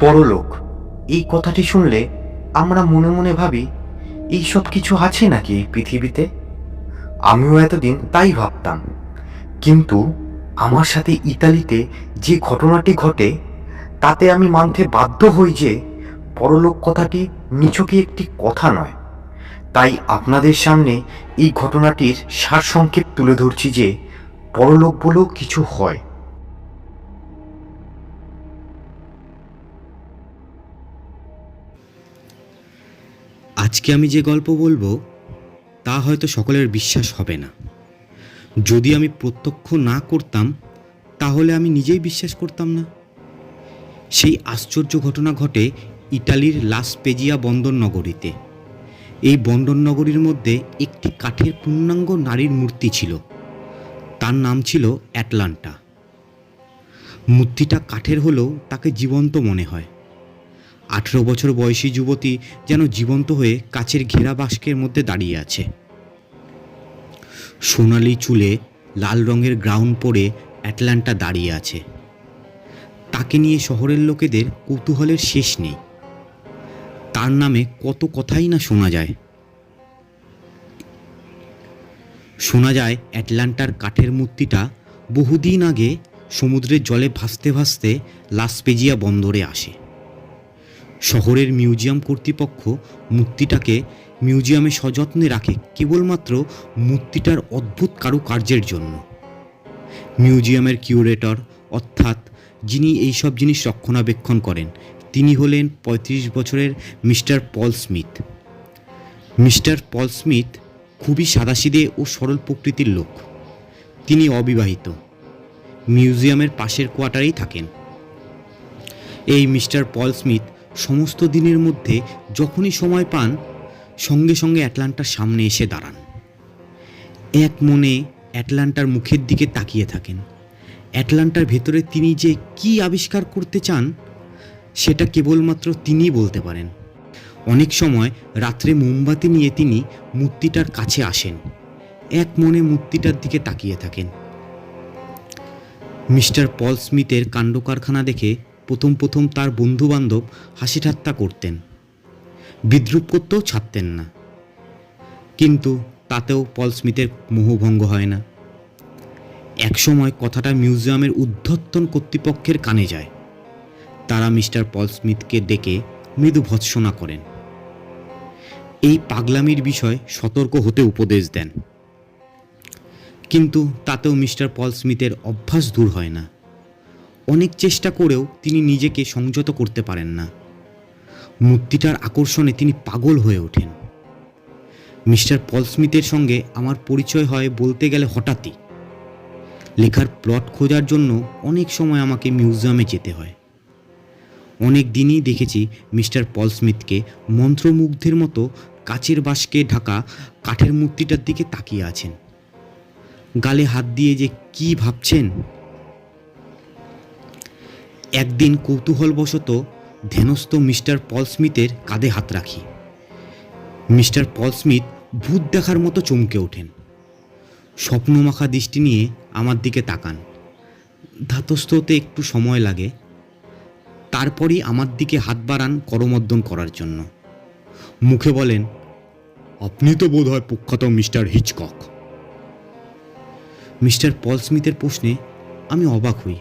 পরলোক। এই কথাটি শুনলে আমরা মনে মনে ভাবি, এই সব কিছু আছে নাকি এই পৃথিবীতে? আমিও এতদিন তাই ভাবতাম। কিন্তু আমার সাথে ইতালিতে যে ঘটনাটি ঘটে, তাতে আমি মানতে বাধ্য হই যে পরলোক কথাটি নিচকে একটি কথা নয়। তাই আপনাদের সামনে এই ঘটনাটির সারসংক্ষেপ তুলে ধরছি যে, পরলোক বলেও কিছু হয়। আজকে আমি যে গল্প বলব, তা হয়তো সকলের বিশ্বাস হবে না। যদি আমি প্রত্যক্ষ না করতাম, তাহলে আমি নিজেই বিশ্বাস করতাম না। সেই আশ্চর্য ঘটনা ঘটে ইটালির লাস পেজিয়া বন্দর নগরীতে এই বন্দর নগরীর মধ্যে একটি কাঠের পূর্ণাঙ্গ নারীর মূর্তি ছিল। তার নাম ছিল অ্যাটলান্টা। মূর্তিটা কাঠের হলেও তাকে জীবন্ত মনে হয়। আঠেরো বছর বয়সী যুবতী যেন জীবন্ত হয়ে কাচের ঘেরা বাস্কের মধ্যে দাঁড়িয়ে আছে। সোনালি চুলে লাল রঙের গ্রাউন্ড পরে অ্যাটলান্টা দাঁড়িয়ে আছে। তাকে নিয়ে শহরের লোকেদের কৌতূহলের শেষ নেই। তার নামে কত কথাই না শোনা যায়। শোনা যায় অ্যাটলান্টার কাঠের মূর্তিটা বহুদিন আগে সমুদ্রের জলে ভাসতে ভাসতে লাসপেজিয়া বন্দরে আসে। শহরের মিউজিয়াম কর্তৃপক্ষ মূর্তিটাকে মিউজিয়ামে সযত্নে রাখে কেবলমাত্র মূর্তিটার অদ্ভুত কারুকার্যের জন্য। মিউজিয়ামের কিউরেটর, অর্থাৎ যিনি এইসব জিনিস রক্ষণাবেক্ষণ করেন, তিনি হলেন ৩৫ বছরের mister Paul Smith. Mister Paul Smith খুবই সাদাসিদে ও সরল প্রকৃতির লোক। তিনি অবিবাহিত। মিউজিয়ামের পাশের কোয়ার্টারেই থাকেন। এই মিস্টার পল স্মিথ সমস্ত দিনের মধ্যে যখনই সময় পান, সঙ্গে সঙ্গে অ্যাটলান্টার সামনে এসে দাঁড়ান। এক মনে অ্যাটলান্টার মুখের দিকে তাকিয়ে থাকেন। অ্যাটলান্টার ভেতরে তিনি যে কি আবিষ্কার করতে চান, সেটা কেবলমাত্র তিনিই বলতে পারেন। অনেক সময় রাত্রে মোমবাতি নিয়ে তিনি মূর্তিটার কাছে আসেন। এক মনে মূর্তিটার দিকে তাকিয়ে থাকেন। মিস্টার পল স্মিথের কাণ্ডকারখানা দেখে প্রথম প্রথম তার বন্ধুবান্ধব হাসি ঠাট্টা করতেন। বিদ্রুপ করতেও ছাড়তেন না। কিন্তু তাতেও পল স্মিথের মোহভঙ্গ হয় না। একসময় কথাটা মিউজিয়ামের উদ্ধর্তন কর্তৃপক্ষের কানে যায়। তারা মিস্টার পল স্মিথকে ডেকে মৃদু ভৎসনা করেন। এই পাগলামির বিষয় সতর্ক হতে উপদেশ দেন। কিন্তু তাতেও মিস্টার পল স্মিথের অভ্যাস দূর হয় না। অনেক চেষ্টা করেও তিনি নিজেকে সংযত করতে পারেন না। মূর্তিটার আকর্ষণে তিনি পাগল হয়ে ওঠেন। মিস্টার পল স্মিথের সঙ্গে আমার পরিচয় হয় বলতে গেলে হঠাৎই। লেখার প্লট খোঁজার জন্য অনেক সময় আমাকে মিউজিয়ামে যেতে হয়। অনেক দিনই দেখেছি মিস্টার পল স্মিথকে মন্ত্রমুগ্ধের মতো কাচের বাঁশকে ঢাকা কাঠের মূর্তিটার দিকে তাকিয়ে আছেন। গালে হাত দিয়ে যে কি ভাবছেন একদিন কৌতূহলবশত ধ্যানস্থ মিস্টার পল স্মিথের কাঁধে হাত রাখি। মিস্টার পল স্মিথ ভূত দেখার মতো চমকে ওঠেন। স্বপ্নমাখা দৃষ্টি নিয়ে আমার দিকে তাকান। ধাতস্থ হতে একটু সময় লাগে। তারপরই আমার দিকে হাত বাড়ান করমর্দন করার জন্য। মুখে বলেন, আপনি তো বোধ হয় প্রখ্যাত মিস্টার হিচকক। মিস্টার পল স্মিথের প্রশ্নে আমি অবাক হই।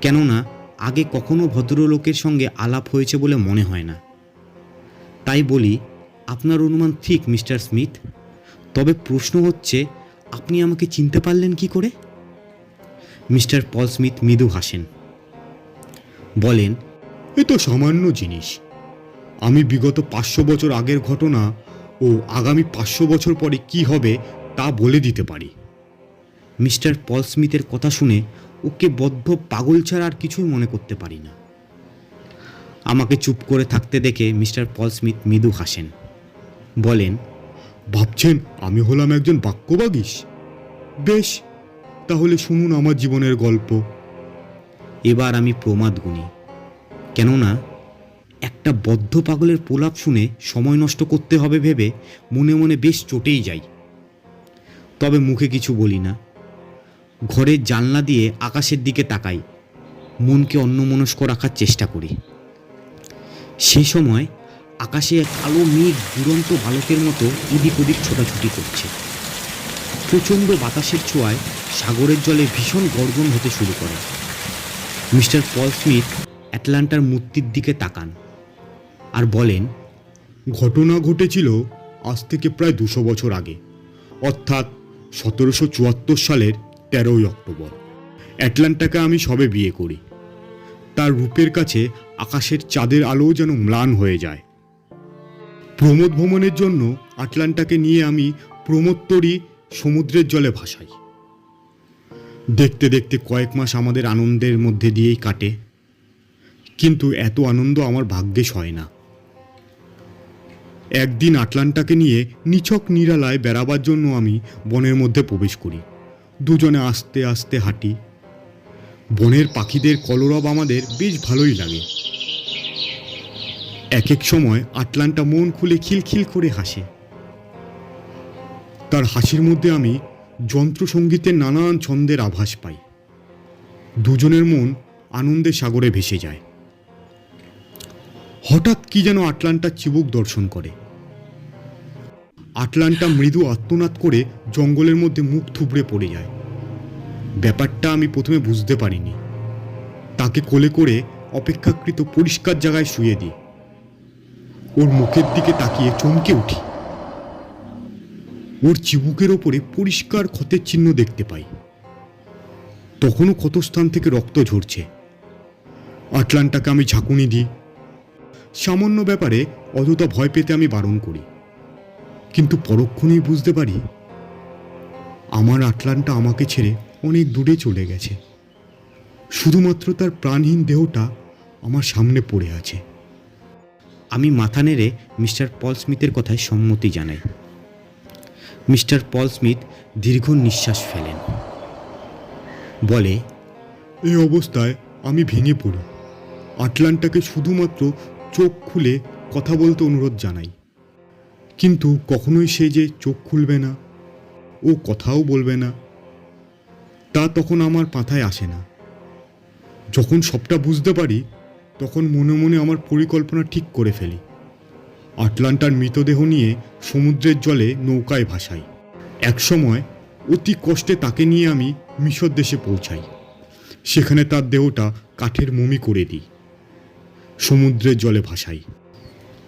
কেননা আগে কখনো ভদ্রলোকের সঙ্গে আলাপ হয়েছে বলে মনে হয় না। তাই বলি আপনার অনুমান ঠিক মিস্টার স্মিথ। তবে প্রশ্ন হচ্ছে আপনি আমাকে চিনতে পারলেন কি করে? মিস্টার পল স্মিথ মৃদু হাসেন। বলেন এ তো সামান্য জিনিস। আমি বিগত পাঁচশো বছর আগের ঘটনা ও আগামী পাঁচশো বছর পরে কি হবে তা বলে দিতে পারি। মিস্টার পল স্মিথের কথা শুনে ওকে বদ্ধ পাগল ছাড়া আর কিছুই মনে করতে পারি না। আমাকে চুপ করে থাকতে দেখে মিস্টার পল স্মিথ মৃদু হাসেন। বলেন ভাবছেন আমি হলাম একজন বাক্যবাগীশ বেশ তাহলে শুনুন আমার জীবনের গল্প। এবার আমি প্রমাদ গুনি। কেননা একটা বদ্ধ পাগলের প্রলাপ শুনে সময় নষ্ট করতে হবে ভেবে মনে মনে বেশ চটেই যাই। তবে মুখে কিছু বলি না। ঘরের জানলা দিয়ে আকাশের দিকে তাকাই, মনকে অন্যমনস্ক রাখার চেষ্টা করি। সে সময় আকাশে এক কালো মেঘ দুরন্ত বালকের মতো এদিক ওদিক ছোটাছুটি করছে। প্রচণ্ড বাতাসের ছোঁয়ায় সাগরের জলে ভীষণ গর্জন হতে শুরু করে। মিস্টার পল স্মিথ অ্যাটলান্টার মূর্তির দিকে তাকান আর বলেন, ঘটনা ঘটেছিল আজ থেকে প্রায় দুশো বছর আগে। অর্থাৎ সতেরোশো চুয়াত্তর সালের তেরোই অক্টোবর। অ্যাটলান্টাকে আমি সবে বিয়ে করি। তার রূপের কাছে আকাশের চাঁদের আলো যেন ম্লান হয়ে যায়। প্রমোদ ভ্রমণের জন্য আটলান্টাকে নিয়ে আমি প্রমোত্তরী সমুদ্রের জলে ভাসাই। দেখতে দেখতে কয়েক মাস আমাদের আনন্দের মধ্যে দিয়েই কাটে। কিন্তু এত আনন্দ আমার ভাগ্যে হয় না। একদিন আটলান্টাকে নিয়ে নিছক নিরালায় বেড়াবার জন্য আমি বনের মধ্যে প্রবেশ করি। দুজনে আস্তে আস্তে হাঁটি। বনের পাখিদের কলরব আমাদের বেশ ভালোই লাগে। এক এক সময় আটলান্টা মন খুলে খিলখিল করে হাসে। তার হাসির মধ্যে আমি যন্ত্রসঙ্গীতের নানান ছন্দের আভাস পাই। দুজনের মন আনন্দে সাগরে ভেসে যায়। হঠাৎ কি যেন আটলান্টা চিবুক দর্শন করে। আটলান্টা মৃদু আত্মনাদ করে জঙ্গলের মধ্যে মুখ থুবড়ে পড়ে যায়। ব্যাপারটা আমি প্রথমে বুঝতে পারিনি। তাকে কোলে করে অপেক্ষাকৃত পরিষ্কার জায়গায় শুয়ে দিই। ওর মুখের দিকে তাকিয়ে চমকে উঠি। ওর চিবুকের ওপরে পরিষ্কার ক্ষতের চিহ্ন দেখতে পাই। তখনও ক্ষত স্থান থেকে রক্ত ঝরছে। আটলান্টাকে আমি ঝাঁকুনি দিই। সামান্য ব্যাপারে অযথা ভয় পেতে আমি বারণ করি। কিন্তু পরক্ষণেই বুঝতে পারি আমার আটলান্টা আমাকে ছেড়ে অনেক দূরে চলে গেছে। শুধুমাত্র তার প্রাণহীন দেহটা আমার সামনে পড়ে আছে। আমি মাথা নেড়ে মিস্টার পল স্মিথের কথায় সম্মতি জানাই। মিস্টার পল স্মিথ দীর্ঘ নিঃশ্বাস ফেলেন। বলে, এই অবস্থায় আমি ভেঙে পড়ি। আটলান্টাকে শুধুমাত্র চোখ খুলে কথা বলতে অনুরোধ জানাই। কিন্তু কখনোই সে যে চোখ খুলবে না, ও কথাও বলবে না, তা তখন আমার মাথায় আসে না। যখন সবটা বুঝতে পারি, তখন মনে মনে আমার পরিকল্পনা ঠিক করে ফেলি। আটলান্টার মৃতদেহ নিয়ে সমুদ্রের জলে নৌকায় ভাসাই। একসময় অতি কষ্টে তাকে নিয়ে আমি মিশর দেশে পৌঁছাই। সেখানে তার দেহটা কাঠের মমি করে দিই। সমুদ্রের জলে ভাসাই।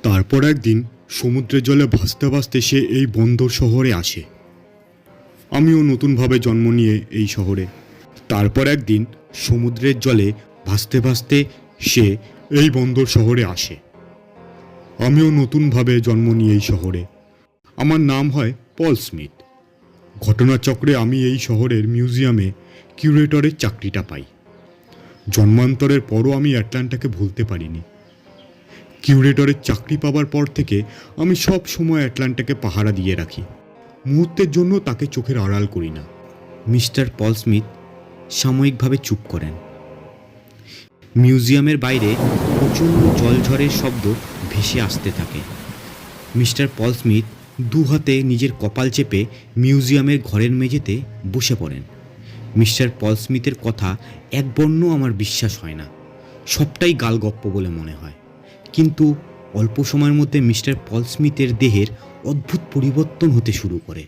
তারপর একদিন সমুদ্রের জলে ভাসতে ভাসতে সে এই বন্দর শহরে আসে। আমিও নতুনভাবে জন্ম নিয়ে এই শহরে। তারপর একদিন সমুদ্রের জলে ভাসতে ভাসতে সে এই বন্দর শহরে আসে। আমিও নতুনভাবে জন্ম নিয়ে এই শহরে। আমার নাম হয় পল স্মিথ। ঘটনাচক্রে আমি এই শহরের মিউজিয়ামে কিউরেটরের চাকরিটা পাই। জন্মান্তরের পরও আমি অ্যাটলান্টাকে ভুলতে পারিনি। কিউরেটরের চাকরি পাবার পর থেকে আমি সব সময় অ্যাটলান্টাকে পাহারা দিয়ে রাখি। মুহূর্তের জন্য তাকে চোখের আড়াল করি না। মিস্টার পল স্মিথ সাময়িকভাবে চুপ করেন। মিউজিয়ামের বাইরে প্রচণ্ড জলঝড়ের শব্দ ভেসে আসতে থাকে। মিস্টার পল স্মিথ দু হাতে নিজের কপাল চেপে মিউজিয়ামের ঘরের মেঝেতে বসে পড়েন। মিস্টার পল স্মিথের কথা এক বর্ণ আমার বিশ্বাস হয় না। সবটাই গালগপ্প বলে মনে হয়। কিন্তু অল্প সময়ের মধ্যে মিস্টার পল স্মিথের দেহের অদ্ভুত পরিবর্তন হতে শুরু করে।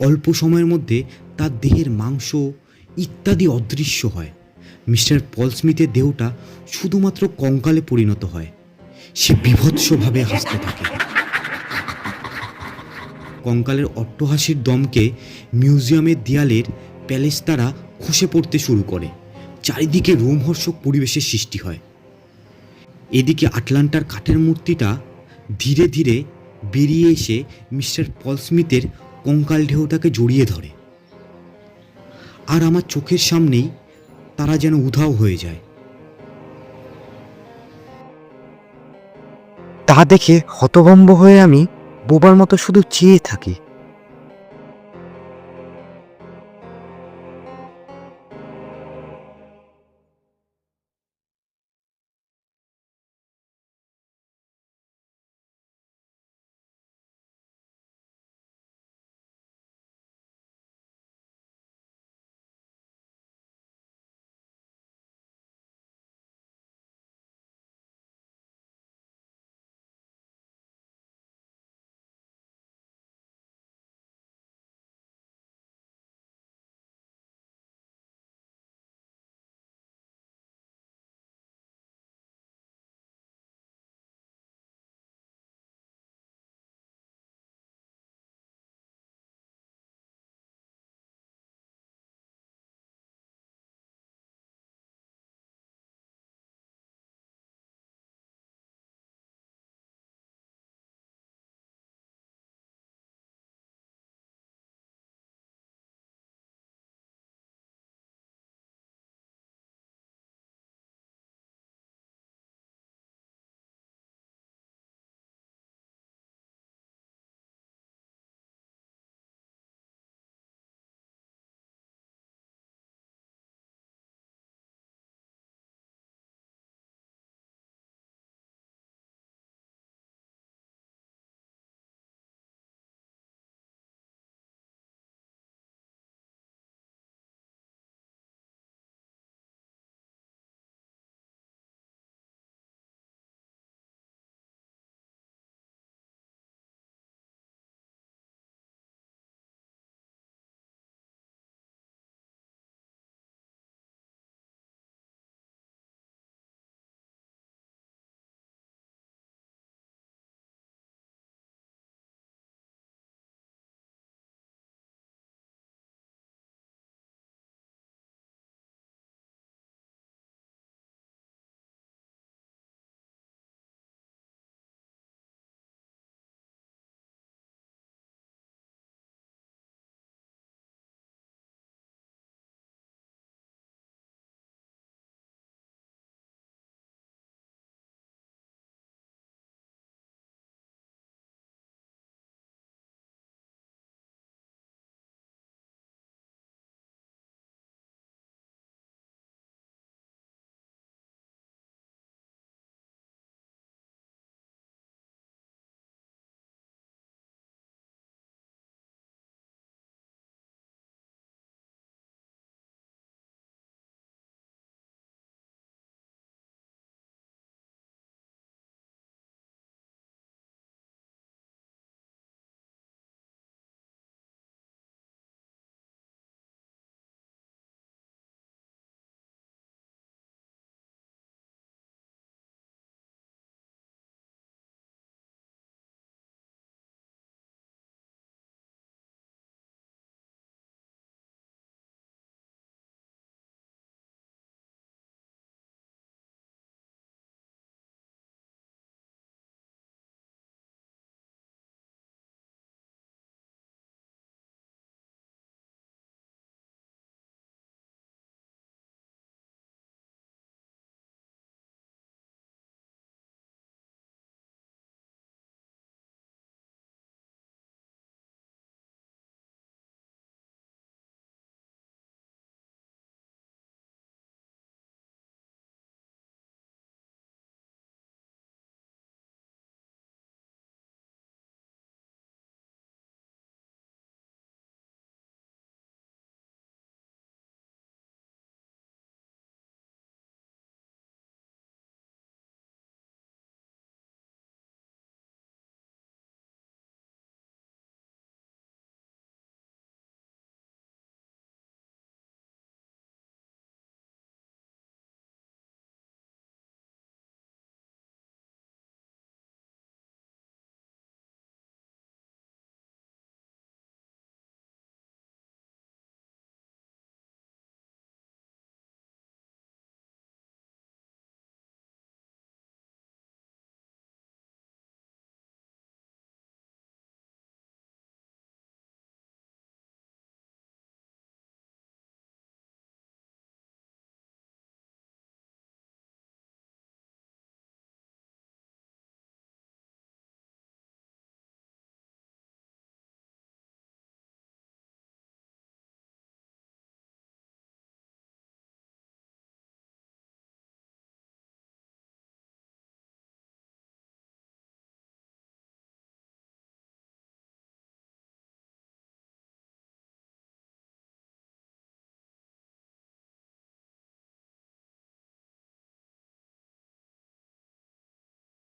অল্প সময়ের মধ্যে তার দেহের মাংস ইত্যাদি অদৃশ্য হয়। মিস্টার পল স্মিথের দেহটা শুধুমাত্র কঙ্কালে পরিণত হয়। সে বিভৎসভাবে হাসতে থাকে। কঙ্কালের অট্টহাসির দমকে মিউজিয়ামের দেয়ালের প্যালেস তারা খসে পড়তে শুরু করে। চারিদিকে রোমহর্ষক পরিবেশের সৃষ্টি হয়। এদিকে আটলান্টার কাঠের মূর্তিটা ধীরে ধীরে বেরিয়ে এসে মিস্টার পল স্মিথের কঙ্কাল ঢেউটাকে জড়িয়ে ধরে। আর আমার চোখের সামনেই তারা যেন উধাও হয়ে যায়। তা দেখে হতভম্ব হয়ে আমি বোবার মতো শুধু চেয়ে থাকি।